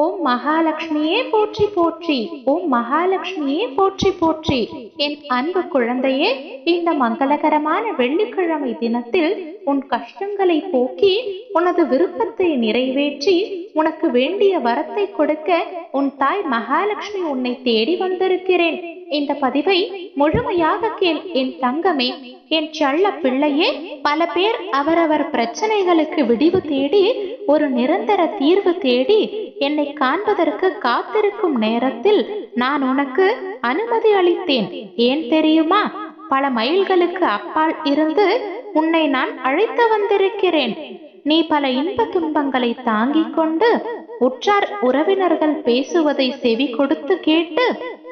ஓம் மகாலட்சுமியே போற்றி போற்றி ஓம் மகாலட்சுமியே போற்றி போற்றி. என் அன்பு குழந்தையே இந்த மங்களகரமான வெள்ளிக்கிழமை தினத்தில் உன் கஷ்டங்களை போக்கி உனது விருப்பத்தை நிறைவேற்றி உனக்கு வேண்டிய வரத்தை கொடுக்க உன் தாய் மகாலட்சுமி உன்னை தேடி வந்திருக்கிறேன். இந்த பதிவை முழுமையாக கேள் என் தங்கமே. என் செல்ல பிள்ளையே பல பேர் அவரவர் பிரச்சனைகளுக்கு விடிவு தேடி ஒரு நிரந்தர தீர்வு தேடி என்னை காண்பதற்கு காத்திருக்கும் நேரத்தில் நான் உனக்கு அனுமதி அளித்தேன். ஏன் தெரியுமா? பல மைல்களுக்கு அப்பால் இருந்து உன்னை நான் அழைத்து வந்திருக்கிறேன். நீ பல இன்ப துன்பங்களை தாங்கிக் கொண்டு உற்றார் உறவினர்கள் பேசுவதை செவி கொடுத்து கேட்டு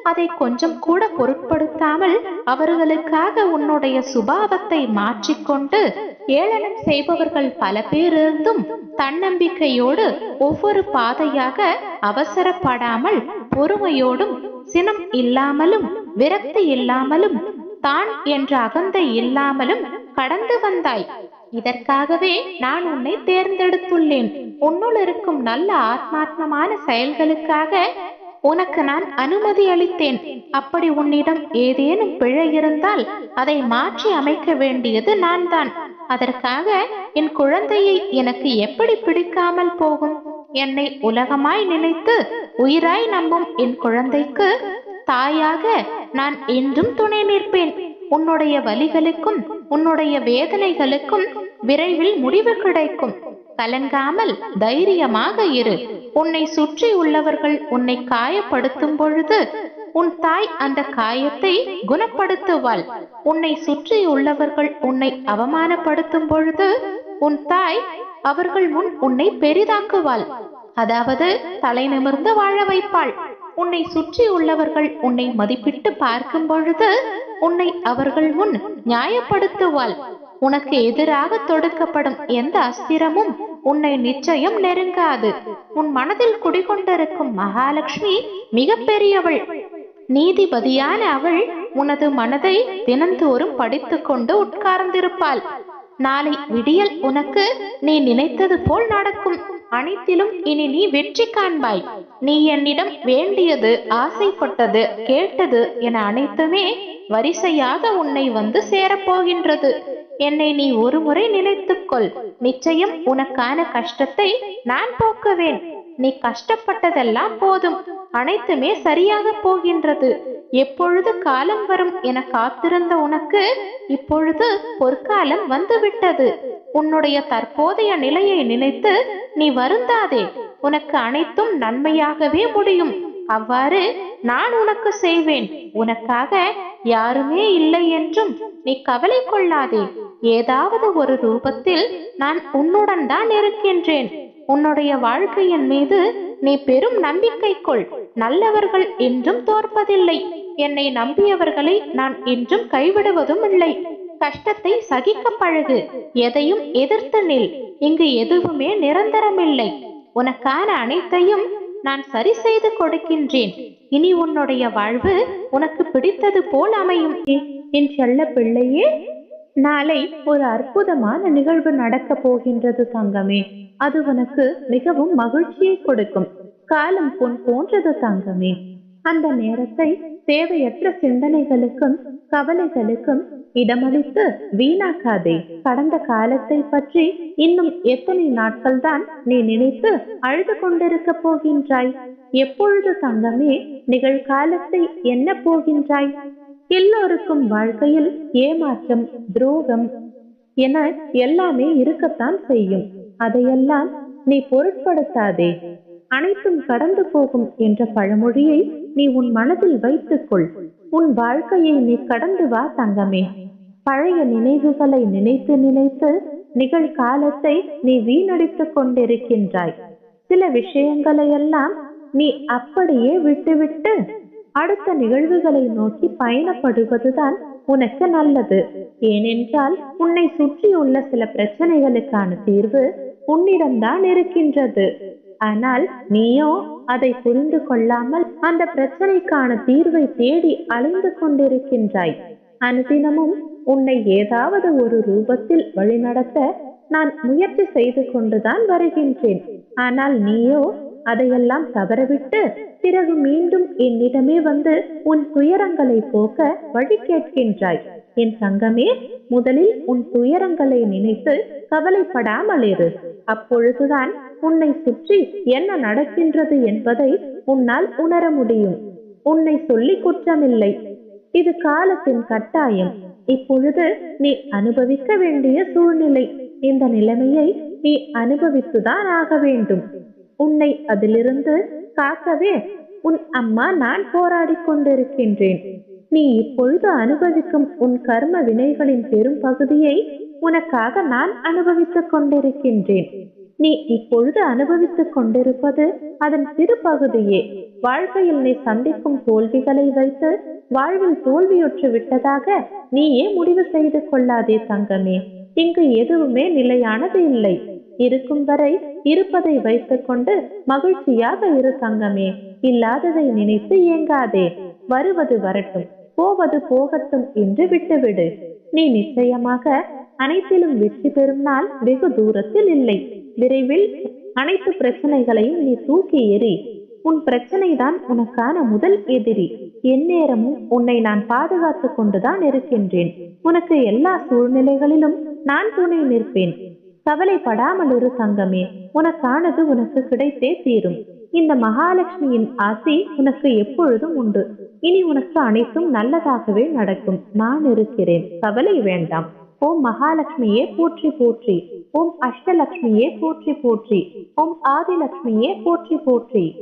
அதை கொஞ்சம் கூட பொருட்படுத்தாமல் அவர்களுக்காக உன்னுடைய சுபாவத்தை மாற்றிக்கொண்டு ஏளனம் செய்பவர்கள் பல பேர் இருந்தும் தன்னம்பிக்கையோடு ஒவ்வொரு பாதையாக அவசரப்படாமல் பொறுமையோடும் சினம் இல்லாமலும் விரக்தி இல்லாமலும் தான் என்ற அகந்தை இல்லாமலும் கடந்து வந்தாய். இதற்காகவே நான் உன்னை தேர்ந்தெடுத்துள்ளேன். உன்னுள் இருக்கும் நல்ல ஆத்மாத்மமான செயல்களுக்காக உனக்கு நான் அனுமதி அளித்தேன். அப்படி உன்னிடம் ஏதேனும் பிழை இருந்தால் அதை மாற்றி அமைக்க வேண்டியது நான் தான் அதற்காக என் குழந்தையை எனக்கு எப்படி பிடிக்காமல் போகும்? என்னை உலகமாய் நினைத்து உயிராய் நம்பும் என் குழந்தைக்கு தாயாக நான் என்றும் துணை நிற்பேன். உன்னுடைய வலிகளுக்கும் உன்னுடைய வேதனைகளுக்கும் விரைவில் முடிவு கிடைக்கும். கலங்காமல் தைரியமாக இரு. உன்னை சுற்றி உள்ளவர்கள் உன்னை காயப்படுத்தும் பொழுது உன் தாய் அந்த காயத்தை குணப்படுத்துவாள். உன்னை சுற்றி உள்ளவர்கள் உன்னை அவமானப்படுத்தும் பொழுது உன் தாய் அவர்கள் முன் உன்னை பெரிதாக்குவாள். அதாவது தலை நிமிர்ந்து வாழ வைப்பாள். உன்னை சுற்றி உள்ளவர்கள் உன்னை மதிப்பிட்டு பார்க்கும் பொழுது உன்னை அவர்கள் முன் நியாயப்படுத்துவாள். உனக்கு எதிராக தொடுக்கப்படும் எந்த அஸ்திரமும் உன்னை நிச்சயம் நெருங்காது. உன் மனதில் குடிகொண்டிருக்கும் மகாலட்சுமி மிகப்பெரியவள். நீதிபதியான அவள் உனது மனதை தினந்தோறும் படித்துக்கொண்டு உட்கார்ந்திருப்பாள். நாளை விடியல் உனக்கு நீ நினைத்தது போல் நடக்கும். அனைத்திலும் இனி நீ வெற்றி காண்பாய். நீ என்னிடம் வேண்டியது ஆசைப்பட்டது கேட்டது என அனைத்துமே வரிசையாக உன்னை வந்து சேரப்போகின்றது. என்னை நீ ஒருமுறை நினைத்துக்கொள். நிச்சயம் உனக்கான கஷ்டத்தை நான் போக்குவேன். நீ கஷ்டப்பட்டதெல்லாம் போதும். அனைத்துமே சரியாக போகின்றது. எப்பொழுது காலம் வரும் என காத்திருந்த உனக்கு இப்பொழுது பொற்காலம் வந்துவிட்டது. உன்னுடைய தற்போதைய நிலையை நினைத்து நீ வருந்தாதே. உனக்கு அனைத்தும் நன்மையாகவே முடியும். அவ்வாறு நான் உனக்கு செய்வேன். உனக்காக யாருமே இல்லை என்றும் நீ கவலை கொள்ளாதே. ஏதாவது ஒரு ரூபத்தில் நான் உன்னுடன் தான் இருக்கின்றேன். உன்னுடைய வாழ்க்கையின் மீது நீ பெரும் நம்பிக்கை கொள் நல்லவர்கள் என்றும் தோற்பதில்லை. என்னை நம்பியவர்களை நான் என்றும் கைவிடுவதும் இல்லை கஷ்டத்தை சகிக்க பழகு. எதையும் எதிர்த்து நில். இங்கு எதுவுமே நிரந்தரமில்லை. உனக்கான அனைத்தையும் நான் சரி செய்து கொடுக்கின்றேன். இனி உன்னுடைய வாழ்வு உனக்கு பிடித்தது போல் அமையும். என் செல்ல பிள்ளையே நாளை ஒரு அற்புதமான நிகழ்வு நடக்க போகின்றது தங்கமே. அது உனக்கு மிகவும் மகிழ்ச்சியை கொடுக்கும். காலம் பொன் போன்றது தங்கமே. அந்த நேரத்தை தேவையற்ற சிந்தனைகளுக்கும் கவலைகளுக்கும் இடமளித்து வீணாக்காதே. கடந்த காலத்தை பற்றி இன்னும் எத்தனை நாட்கள் தான் நீ நினைத்து அழுது கொண்டிருக்க போகின்றாய்? எப்பொழுது தங்கமே நிகழ்காலத்தை என்ன போகின்றாய்? எல்லோருக்கும் வாழ்க்கையில் ஏமாற்றம் துரோகம் என எல்லாமே இருக்கத்தான் செய்யும். அதையெல்லாம் நீ பொருட்படுத்தாதே. அனைத்தும் கடந்து போகும் என்ற பழமொழியை நீ உன் மனதில் வைத்துக்கொள். உன் வாழ்க்கையை நீ கடந்து வா தங்கமே. பழைய நினைவுகளை நினைத்து நினைத்து நிகழ்காலத்தை நீ வீணடித்துக் கொண்டிருக்கின்றாய். சில விஷயங்களை எல்லாம் நீ அப்படியே விட்டுவிட்டு அடுத்த நிகழ்வுகளை நோக்கி பயணப்படுவதுதான் உனக்கு நல்லது. ஏனென்றால் உன்னை சுற்றியுள்ள சில பிரச்சனைகளுக்கான தீர்வு உன்னிடம்தான் இருக்கின்றது. ஆனால் நீயோ அதை புரிந்து கொள்ளாமல் அந்த பிரச்சனைக்கான தீர்வை தேடி அலைந்து கொண்டிருக்கின்றாய். அனுதினமும் உன்னை ஏதாவது ஒரு ரூபத்தில் வழிநடத்த நான் முயற்சி செய்து கொண்டுதான் வருகின்றேன். ஆனால் நீயோ அதையெல்லாம் தவறவிட்டு பிறகு மீண்டும் என்னிடமே வந்து உன் துயரங்களை போக்க வழி கேட்கின்றாய். என் தங்கமே முதலில் உன் துயரங்களை நினைத்து கவலைப்படாமல் இரு அப்பொழுதுதான் உன்னை சுற்றி என்ன நடக்கின்றது என்பதை உன்னால் உணர முடியும். உன்னை சொல்லி குற்றமில்லை. இது காலத்தின் கட்டாயம். இப்பொழுது நீ அனுபவிக்க வேண்டிய சூழ்நிலை. இந்த நிலைமையை நீ அனுபவித்துதான் ஆக வேண்டும். உன்னை அதிலிருந்து காக்கவே உன் அம்மா நான் போராடிக் கொண்டிருக்கின்றேன். நீ இப்பொழுது அனுபவிக்கும் உன் கர்ம வினைகளின் பெரும் பகுதியை உனக்காக நான் அனுபவித்துக் கொண்டிருக்கின்றேன். நீ இப்பொழுது அனுபவித்துக் கொண்டிருப்பது அதன் சிறு பகுதியே. வாழ்க்கையில் நீ சந்திக்கும் தோல்விகளை வைத்து வாழ்வில் தோல்வியுற்று விட்டதாக நீயே முடிவு செய்து கொள்ளாதே தங்கமே. இங்கு எதுவுமே நிலையானது இல்லை. இருக்கும் வரை இருப்பதை வைத்துக்கொண்டு மகிழ்ச்சியாக இரு தங்கமே. இல்லாததை நினைத்து ஏங்காதே. வருவது வரட்டும் போவது போகட்டும் என்று விட்டுவிடு. நீ நிச்சயமாக அனைத்திலும் வெற்றி பெறும் நாள் வெகு தூரத்தில் இல்லை. விரைவில் அனைத்து பிரச்சனைகளையும் நீ தூக்கி எறி உன் பிரச்சனை தான் உனக்கான முதல் எதிரி. எந்நேரமும் உன்னை நான் பாதுகாத்துக் கொண்டுதான் இருக்கின்றேன். உனக்கு எல்லா சூழ்நிலைகளிலும் நான் துணை நிற்பேன். கவலைப்படாமல் ஒரு சங்கமே உனக்கானது உனக்கு கிடைத்தே தீரும். இந்த மகாலட்சுமியின் ஆசி உனக்கு எப்பொழுதும் உண்டு. இனி உனக்கு அனைத்தும் நல்லதாகவே நடக்கும். நான் இருக்கிறேன். கவலை வேண்டாம். ஓம் மகாலட்சுமியே போற்றி போற்றி. ஓம் அஷ்டலட்சுமியே போற்றி போற்றி. ஓம் ஆதிலட்சுமியே போற்றி போற்றி.